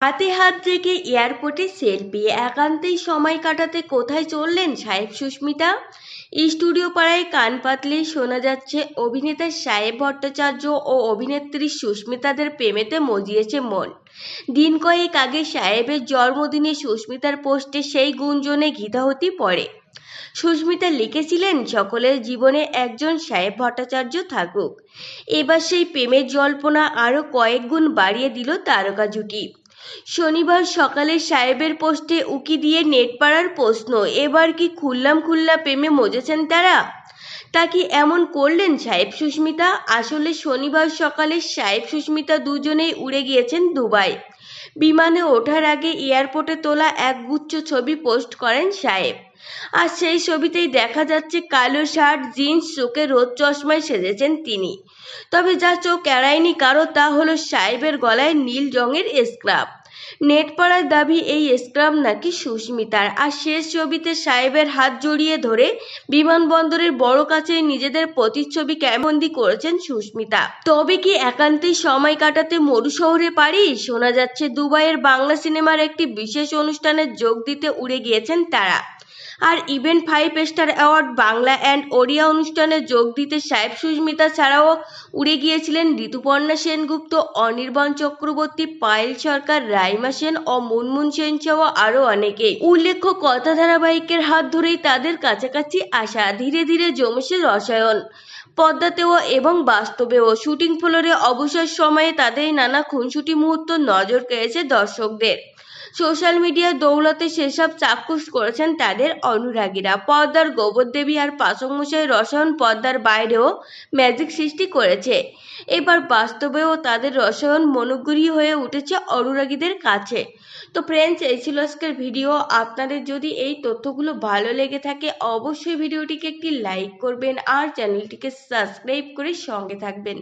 হাতে হাত রেখে এয়ারপোর্টে সেলফি একান্তেই সময় কাটাতে কোথায় চললেন সাহেব সুস্মিতা? স্টুডিও পাড়ায় কান পাতলেই শোনা যাচ্ছে, অভিনেতা সাহেব ভট্টাচার্য ও অভিনেত্রী সুস্মিতাদের প্রেমেতে মজিয়েছে মন। দিন কয়েক আগে সাহেবের জন্মদিনে সুস্মিতার পোস্টে সেই গুঞ্জনে ঘিতাহতি পড়ে। সুস্মিতা লিখেছিলেন, সকলের জীবনে একজন সাহেব ভট্টাচার্য থাকুক। এবার সেই প্রেমের জল্পনা আরও কয়েক গুণ বাড়িয়ে দিল তারকা জুটি। শনিবার সকালে সাহেবের পোস্টে উকি দিয়ে নেট পাড়ার প্রশ্ন, এবার কি খুললাম খুল্লা প্রেমে মজেছেন তারা? তা কি এমন করলেন সাহেব সুস্মিতা? আসলে শনিবার সকালে সাহেব সুস্মিতা দুজনেই উড়ে গিয়েছেন দুবাই। বিমানে ওঠার আগে এয়ারপোর্টে তোলা এক গুচ্ছ ছবি পোস্ট করেন সাহেব। আর সেই ছবিতেই দেখা যাচ্ছে কালো শার্ট, জিন্স চোখে রোদ চশমায় সেজেছেন তিনি। তবে যা চোখ এড়ায়নি কারও তা হলো সাহেবের গলায় নীল রঙের স্ক্রাব। নেটপাড়ার দাবি, এই স্ক্রাম নাকি সুস্মিতার। আর শেষ ছবিতে সাহেবের হাত জড়িয়ে ধরে বিমানবন্দরের বড় কাছে নিজেদের প্রতিচ্ছবি ক্যামবন্দি করেছেন সুস্মিতা। তবে কি একান্তই সময় কাটাতে মরু শহরে পারি? শোনা যাচ্ছে, দুবাইয়ের বাংলা সিনেমার একটি বিশেষ অনুষ্ঠানে যোগ দিতে উড়ে গিয়েছেন তারা। আর event five star award Bangla and Odia অনুষ্ঠানে যোগ দিতে সাহেব সুস্মিতা ছাড়াও উড়ে গিয়েছিলেন ঋতুপর্ণা সেনগুপ্ত, অনির্বাণ চক্রবর্তী, পায়েল সরকার, রাইমা সেন ও মুনমুন সেন সহ আরও অনেকে। উল্লেখ্য কথা ধারাবাহিকের হাত ধরেই তাদের কাছাকাছি আসা ধীরে ধীরে জমেছে রসায়ন। পদ্মাতেও এবং বাস্তবেও শুটিং ফ্লোরে অবসর সময়ে তাদের নানা খুনসুটি মুহূর্ত নজর কেড়েছে দর্শকদের। সোশ্যাল মিডিয়ার দৌলতে সেসব চাক্ষুষ করেছেন তাদের অনুরাগীরা। পর্দার গোবরদেবী আর পাচকমশাই রসায়ন পর্দার বাইরেও ম্যাজিক সৃষ্টি করেছে। এবার বাস্তবেও তাদের রসায়ন মনোগ্রহী হয়ে উঠেছে অনুরাগীদের কাছে। তো ফ্রেন্ডস এই ছিল আজকের ভিডিও আপনাদের যদি এই তথ্যগুলো ভালো লেগে থাকে, অবশ্যই ভিডিওটিকে একটি লাইক করবেন আর চ্যানেলটিকে সাবস্ক্রাইব করে সঙ্গে থাকবেন।